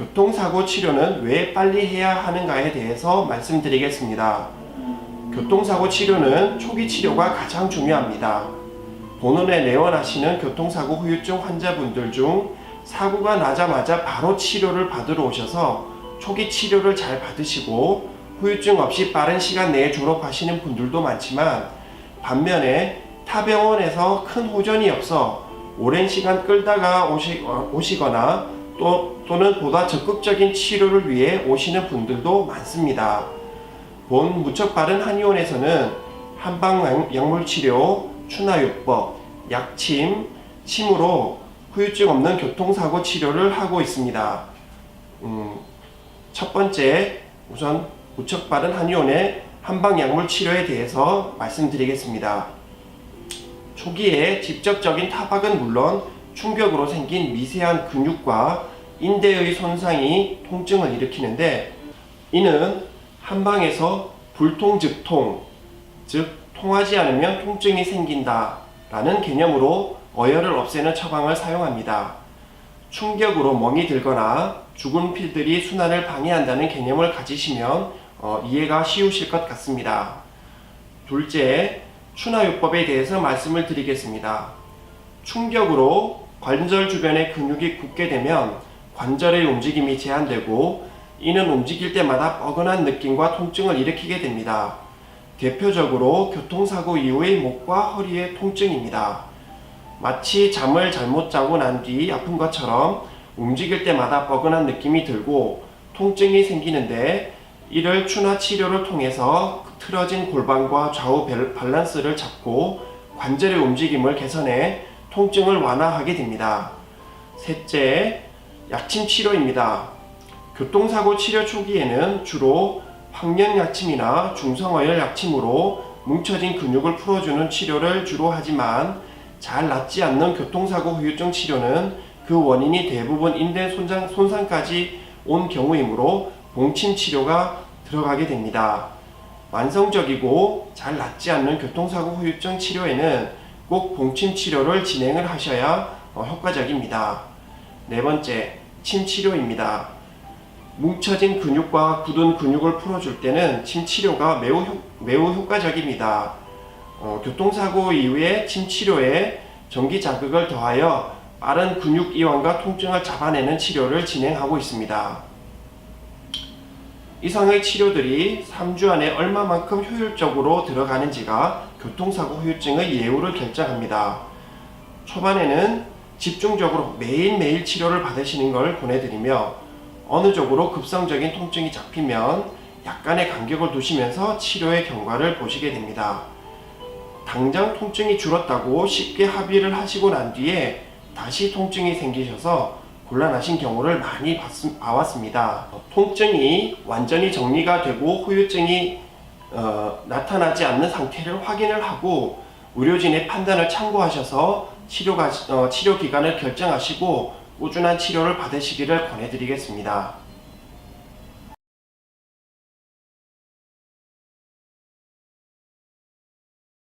교통사고 치료는 왜 빨리 해야 하는가에 대해서 말씀드리겠습니다. 교통사고 치료는 초기 치료가 가장 중요합니다. 본원에 내원하시는 교통사고 후유증 환자분들 중 사고가 나자마자 바로 치료를 받으러 오셔서 초기 치료를 잘 받으시고 후유증 없이 빠른 시간 내에 졸업하시는 분들도 많지만 반면에 타 병원에서 큰 호전이 없어 오랜 시간 끌다가 오시, 어, 오시거나 또, 또는 보다 적극적인 치료를 위해 오시는 분들도 많습니다. 본 무척 빠른 한의원에서는 한방 약- 약물 치료, 추나요법, 약침, 침으로 후유증 없는 교통사고 치료를 하고 있습니다. 음, 첫 번째, 우선 무척 빠른 한의원의 한방 약물 치료에 대해서 말씀드리겠습니다. 초기에 직접적인 타박은 물론 충격으로 생긴 미세한 근육과 인대의 손상이 통증을 일으키는데 이는 한방에서 불통즉통, 즉 통하지 않으면 통증이 생긴다 라는 개념으로 어혈을 없애는 처방을 사용합니다. 충격으로 멍이 들거나 죽은 피들이 순환을 방해한다는 개념을 가지시면 어, 이해가 쉬우실 것 같습니다. 둘째, 추나요법에 대해서 말씀을 드리겠습니다. 충격으로 관절 주변의 근육이 굳게 되면 관절의 움직임이 제한되고 이는 움직일 때마다 뻐근한 느낌과 통증을 일으키게 됩니다. 대표적으로 교통사고 이후의 목과 허리의 통증입니다. 마치 잠을 잘못 자고 난 뒤 아픈 것처럼 움직일 때마다 뻐근한 느낌이 들고 통증이 생기는데 이를 추나 치료를 통해서 틀어진 골반과 좌우 밸- 밸런스를 잡고 관절의 움직임을 개선해 통증을 완화하게 됩니다. 셋째, 약침 치료입니다. 교통사고 치료 초기에는 주로 황련 약침이나 중성어혈 약침으로 뭉쳐진 근육을 풀어주는 치료를 주로 하지만 잘 낫지 않는 교통사고 후유증 치료는 그 원인이 대부분 인대 손상, 손상까지 온 경우이므로 봉침 치료가 들어가게 됩니다. 완성적이고 잘 낫지 않는 교통사고 후유증 치료에는 꼭 봉침 치료를 진행을 하셔야 어, 효과적입니다. 네 번째, 침 치료입니다. 뭉쳐진 근육과 굳은 근육을 풀어줄 때는 침 치료가 매우, 효, 매우 효과적입니다. 어, 교통사고 이후에 침 치료에 전기 자극을 더하여 빠른 근육 이완과 통증을 잡아내는 치료를 진행하고 있습니다. 이상의 치료들이 3주 안에 얼마만큼 효율적으로 들어가는지가 교통사고 후유증의 예후를 결정합니다. 초반에는 집중적으로 매일매일 치료를 받으시는 걸 권해드리며 어느 쪽으로 급성적인 통증이 잡히면 약간의 간격을 두시면서 치료의 경과를 보시게 됩니다. 당장 통증이 줄었다고 쉽게 합의를 하시고 난 뒤에 다시 통증이 생기셔서 곤란하신 경우를 많이 봤- 봐왔습니다. 통증이 완전히 정리가 되고 후유증이 어, 나타나지 않는 상태를 확인을 하고 의료진의 판단을 참고하셔서 치료가, 어, 치료 기간을 결정하시고 꾸준한 치료를 받으시기를 권해드리겠습니다.